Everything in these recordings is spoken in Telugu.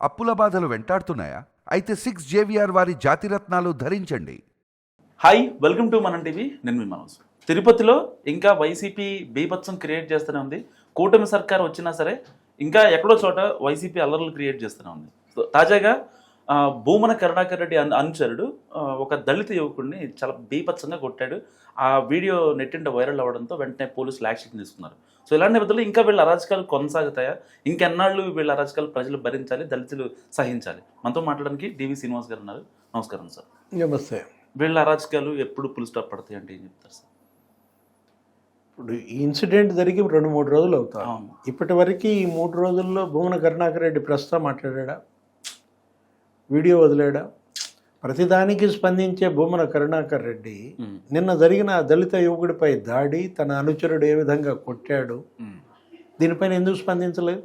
అప్పుల బాధలు వెంటాడుతున్నాయా? అయితే సిక్స్ జేవిఆర్ వారి జాతిరత్నాలు ధరించండి. Hi welcome to Manam TV నేను మీ మనోజ్. తిరుపతిలో ఇంకా వైసీపీ బీభత్సం క్రియేట్ చేస్తూనే ఉంది. కూటమి సర్కార్ వచ్చినా సరే ఇంకా ఎక్కడో చోట వైసీపీ అల్లర్లు క్రియేట్ చేస్తూనే ఉంది. సో తాజాగా ఆ, భూమన కరుణాకర్ రెడ్డి అను అనుచరుడు ఆ, ఒక దళిత యువకుడిని చాలా బీభత్సంగా కొట్టాడు. ఆ వీడియో నెట్టింట వైరల్ అవ్వడంతో వెంటనే పోలీసులు యాక్షన్ తీసుకున్నారు. సో ఇలాంటి నేపథ్యంలో ఇంకా వీళ్ళ అరాచకాలు కొనసాగుతాయా? ఇంకెన్నాళ్ళు వీళ్ళ అరాచకాలు ప్రజలు భరించాలి దళితులు సహించాలి? మనతో మాట్లాడడానికి డివి శ్రీనివాస్ గారు ఉన్నారు. నమస్కారం సార్. నమస్తే. వీళ్ళ అరాచకాలు ఎప్పుడు పుల్ స్టాప్ పడతాయి అంటే ఏం చెప్తారు సార్? ఇప్పుడు ఈ ఇన్సిడెంట్ జరిగి రెండు మూడు రోజులు అవును. ఇప్పటి వరకు ఈ మూడు రోజుల్లో భూమన కరుణాకర్ రెడ్డి ప్రస్తుతం మాట్లాడా వీడియో వదిలాడా? ప్రతిదానికి స్పందించే భూమన కరుణాకర్ రెడ్డి నిన్న జరిగిన ఆ దళిత యువకుడిపై దాడి తన అనుచరుడు ఏ విధంగా కొట్టాడు? దీనిపైన ఎందుకు స్పందించలేదు?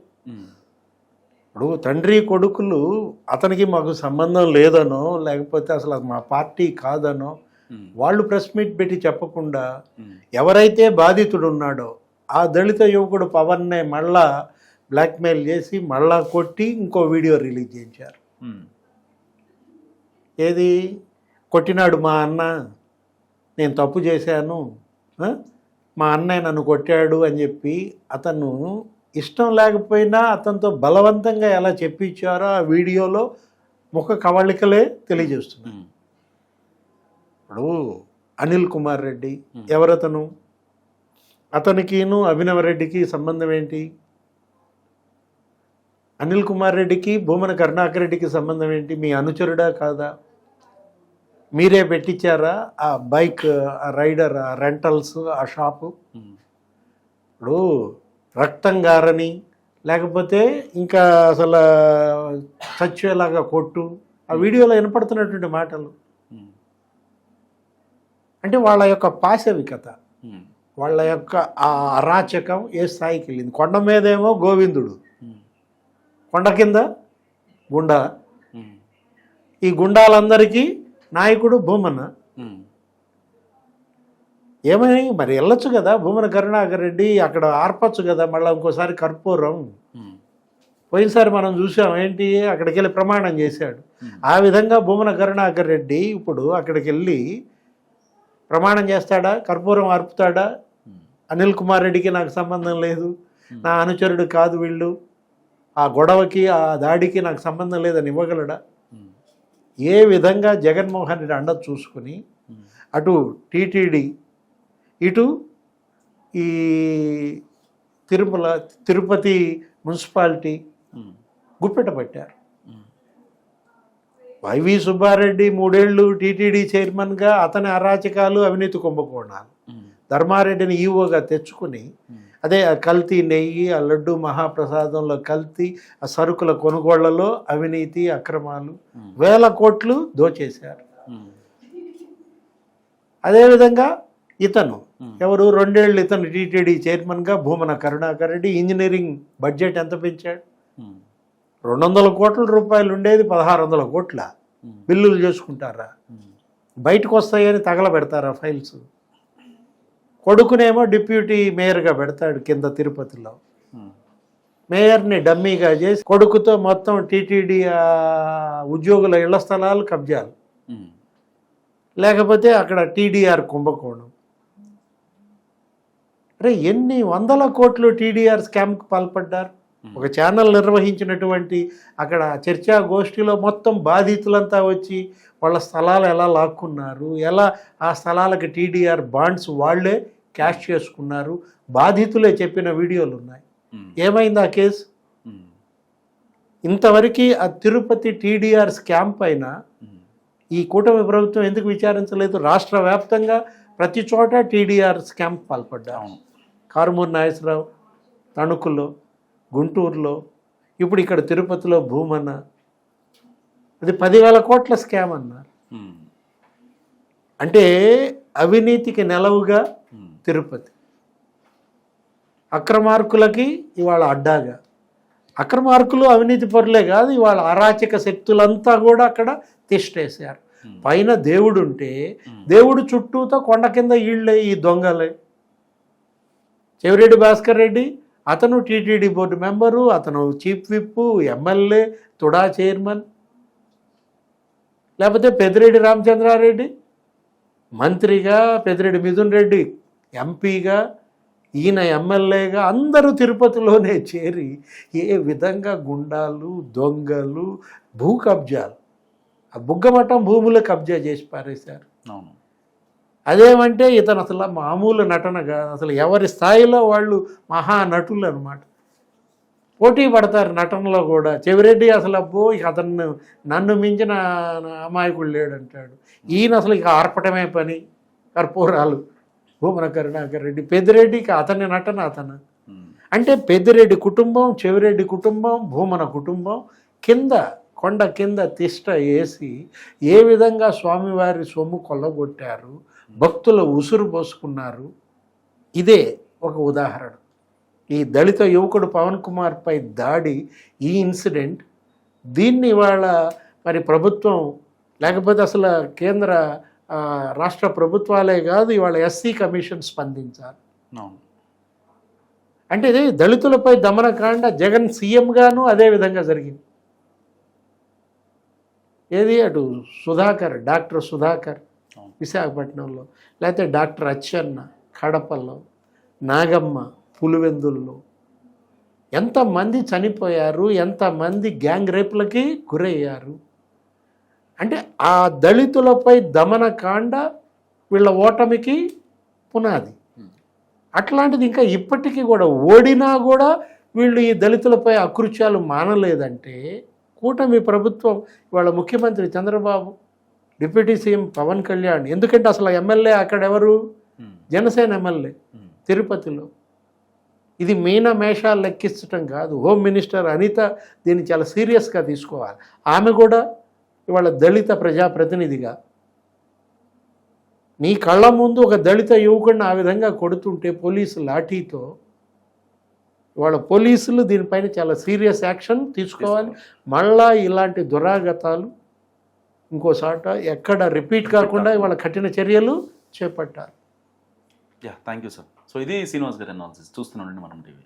ఇప్పుడు తండ్రి కొడుకులు అతనికి మాకు సంబంధం లేదనో లేకపోతే అసలు అది మా పార్టీ కాదనో వాళ్ళు ప్రెస్ మీట్ పెట్టి చెప్పకుండా ఎవరైతే బాధితుడు ఉన్నాడో ఆ దళిత యువకుడు పవన్నే మళ్ళా బ్లాక్మెయిల్ చేసి మళ్ళా కొట్టి ఇంకో వీడియో రిలీజ్ చేయించారు. ఏది? కొట్టినాడు మా అన్న. నేను తప్పు చేశాను? మా అన్నయ్య నన్ను కొట్టాడు అని చెప్పి అతను ఇష్టం లేకపోయినా అతనితో బలవంతంగా ఎలా చెప్పించారో ఆ వీడియోలో ముఖ కవళికలే తెలియజేస్తున్నాయి. ఉమ్, ఇప్పుడు అనిల్ కుమార్ రెడ్డి ఎవరతను? అతనికిను అభినవ్ రెడ్డికి సంబంధం ఏంటి? అనిల్ కుమార్ రెడ్డికి భూమన కరుణాకర్ రెడ్డికి సంబంధం ఏంటి? మీ అనుచరుడా కాదా? మీరే పెట్టించారా? ఆ బైక్ ఆ రైడర్ ఆ రెంటల్స్ ఆ షాపు? ఇప్పుడు రక్తం గారని లేకపోతే ఇంకా అసలు చచ్చేలాగా కొట్టు ఆ వీడియోలో వినపడుతున్నటువంటి మాటలు. అంటే వాళ్ళ యొక్క పాశవికత వాళ్ళ యొక్క ఆ అరాచకం ఏ స్థాయికి వెళ్ళింది? కొండ మీదేమో గోవిందుడు. కొండ కింద గుండా. ఈ గుండాలందరికీ నాయకుడు భూమన ఉమ్, ఏమని? మరి వెళ్ళొచ్చు కదా. భూమన కరుణాకర్ రెడ్డి అక్కడ ఆర్పచ్చు కదా. మళ్ళీ ఇంకోసారి కర్పూరం. పోయినసారి మనం చూసాం ఏంటి? అక్కడికి వెళ్ళి ప్రమాణం చేశాడు. ఆ విధంగా భూమన కరుణాకర్ రెడ్డి ఇప్పుడు అక్కడికి వెళ్ళి ప్రమాణం చేస్తాడా? కర్పూరం అర్పుతాడా ఉమ్, అనిల్ కుమార్ రెడ్డికి నాకు సంబంధం లేదు. నా అనుచరుడు కాదు వీళ్ళు. ఆ గొడవకి ఆ దాడికి నాకు సంబంధం లేదని ఇవ్వగలడా? ఏ విధంగా జగన్మోహన్ రెడ్డి అండ చూసుకుని అటు టీటీడీ ఇటు ఈ తిరుమల తిరుపతి మున్సిపాలిటీ గుప్పెట పట్టారు. వైవి సుబ్బారెడ్డి మూడేళ్ళు టీటీడీ చైర్మన్గా అతని అరాచకాలు అవినీతి కుంభకోణాలు. ధర్మారెడ్డిని ఈవోగా తెచ్చుకుని అదే ఆ కల్తీ నెయ్యి ఆ లడ్డు మహాప్రసాదంలో కల్తీ ఆ సరుకుల కొనుగోళ్ళలో అవినీతి అక్రమాలు వేల కోట్లు దోచేశారు. అదేవిధంగా ఇతను ఎవరు? రెండేళ్ళు ఇతను టీటీడీ చైర్మన్గా భూమన కరుణాకర్ రెడ్డి ఇంజనీరింగ్ బడ్జెట్ ఎంత పెంచాడు? రెండు వందల కోట్ల రూపాయలు ఉండేది పదహారు వందల కోట్ల బిల్లులు చేసుకుంటారా? బయటకు వస్తాయని తగలబెడతారా ఫైల్స్? కొడుకునేమో డిప్యూటీ మేయర్గా పెడతాడు కింద తిరుపతిలో. ఉమ్, మేయర్ని డమ్మీగా చేసి కొడుకుతో మొత్తం టీటీడీ ఉద్యోగుల ఇళ్ళ స్థలాలు కబ్జాలు. ఉమ్, లేకపోతే అక్కడ టీడీఆర్ కుంభకోణం. అరే ఎన్ని వందల కోట్లు టీడీఆర్ స్కామ్కి పాల్పడ్డారు? ఒక ఛానల్ నిర్వహించినటువంటి అక్కడ చర్చా గోష్ఠిలో మొత్తం బాధితులంతా వచ్చి వాళ్ళ స్థలాలు ఎలా లాక్కున్నారు? ఎలా ఆ స్థలాలకి టీడీఆర్ బాండ్స్ వాళ్ళే క్యాష్ చేసుకున్నారు. బాధితులే చెప్పిన వీడియోలు ఉన్నాయి ఏమైంది ఆ కేసు? ఇంతవరకు ఆ తిరుపతి టీడీఆర్ స్కామ్ పైన ఈ కూటమి ప్రభుత్వం ఎందుకు విచారించలేదు? రాష్ట్ర వ్యాప్తంగా ప్రతి చోట టీడీఆర్ స్కామ్ పాల్పడ్డారు. అవును. కారుమూరి నాగేశ్వరరావు తణుకులో గుంటూరులో ఇప్పుడు ఇక్కడ తిరుపతిలో భూమన్న. అది పదివేల కోట్ల స్కామ్ అన్నారు. అంటే అవినీతికి నెలవుగా తిరుపతి. అక్రమార్కులకి ఇవాళ అడ్డాగా. అక్రమార్కులు అవినీతి పరులే కాదు ఇవాళ అరాచక శక్తులంతా కూడా అక్కడ తిష్టేశారు. పైన దేవుడు ఉంటే దేవుడు చుట్టూతో కొండ కింద ఈళ్ళే ఈ దొంగలే. చెవిరెడ్డి భాస్కర్ రెడ్డి అతను టీటీడీ బోర్డు మెంబరు అతను chief whip MLA TUDA chairman. లేకపోతే పెద్దిరెడ్డి రామచంద్రారెడ్డి మంత్రిగా పెద్దిరెడ్డి మిథున్ రెడ్డి ఎంపీగా ఈయన ఎమ్మెల్యేగా అందరూ తిరుపతిలోనే చేరి ఏ విధంగా గుండాలు దొంగలు భూ కబ్జాలు ఆ బుగ్గమఠం భూములు కబ్జా చేసి పారేశారు. అవును. అదేమంటే ఇతను అసలు మామూలు నటన కాదు. అసలు ఎవరి స్థాయిలో వాళ్ళు మహానటులు అనమాట పోటీ పడతారు నటనలో కూడా. చెవిరెడ్డి అసలు అబ్బో అతను నన్ను మించిన అమాయకుడు లేడంటాడు. ఈయన అసలు ఇక ఆర్పటమే పని. కర్పూరాలు. భూమన కరుణాకర్ రెడ్డి పెద్దిరెడ్డికి అతని నటన అతను. అంటే పెద్దిరెడ్డి కుటుంబం చెవిరెడ్డి కుటుంబం భూమన కుటుంబం కింద కొండ కింద తిష్ట వేసి ఏ విధంగా స్వామివారి సొమ్ము కొల్లగొట్టారు భక్తుల ఉసురు పోసుకున్నారు ఇదే ఒక ఉదాహరణ ఈ దళిత యువకుడు పవన్ కుమార్ పై దాడి ఈ ఇన్సిడెంట్ దీన్ని ఇవాళ మరి ప్రభుత్వం లేకపోతే అసలు కేంద్ర రాష్ట్ర ప్రభుత్వాలే కాదు ఇవాళ ఎస్సీ కమిషన్ స్పందించాలి అంటే ఇది దళితులపై దమనకాండ జగన్ సీఎంగాను అదే విధంగా జరిగింది. ఏది అటు సుధాకర్ డాక్టర్ సుధాకర్. విశాఖపట్నంలో లేకపోతే డాక్టర్ అచ్చెన్న కడపలో నాగమ్మ పులివెందుల్లో ఎంతమంది చనిపోయారు ఎంతమంది గ్యాంగ్ రేపులకి గురయ్యారు? అంటే ఆ దళితులపై దమనకాండ వీళ్ళ ఓటమికి పునాది. అట్లాంటిది ఇంకా ఇప్పటికీ కూడా ఓడినా కూడా వీళ్ళు ఈ దళితులపై అకృత్యాలు మానలేదంటే కూటమి ప్రభుత్వం ఇవాళ ముఖ్యమంత్రి చంద్రబాబు డిప్యూటీ సీఎం పవన్ కళ్యాణ్ ఎందుకంటే అసలు ఎమ్మెల్యే అక్కడ ఎవరు? ఉమ్. జనసేన ఎమ్మెల్యే ఉమ్. తిరుపతిలో. ఇది మీన మేషాలు లెక్కించటం కాదు. హోమ్ మినిస్టర్ అనిత దీన్ని చాలా సీరియస్గా తీసుకోవాలి. ఆమె కూడా ఇవాళ దళిత ప్రజాప్రతినిధిగా నీ కళ్ళ ముందు ఒక దళిత యువకుడిని ఆ విధంగా కొడుతుంటే పోలీసు లాఠీతో ఇవాళ పోలీసులు దీనిపైన చాలా సీరియస్ యాక్షన్ తీసుకోవాలి. మళ్ళా ఇలాంటి దురాగతాలు ఇంకోసాట ఎక్కడ రిపీట్ కాకుండా ఇవాళ కఠిన చర్యలు చేపట్టాలి. Yeah thank you sir. So ఇది శ్రీనివాస్ గారి అనాలిసిస్ చూస్తున్నాండి మనం టీవీ.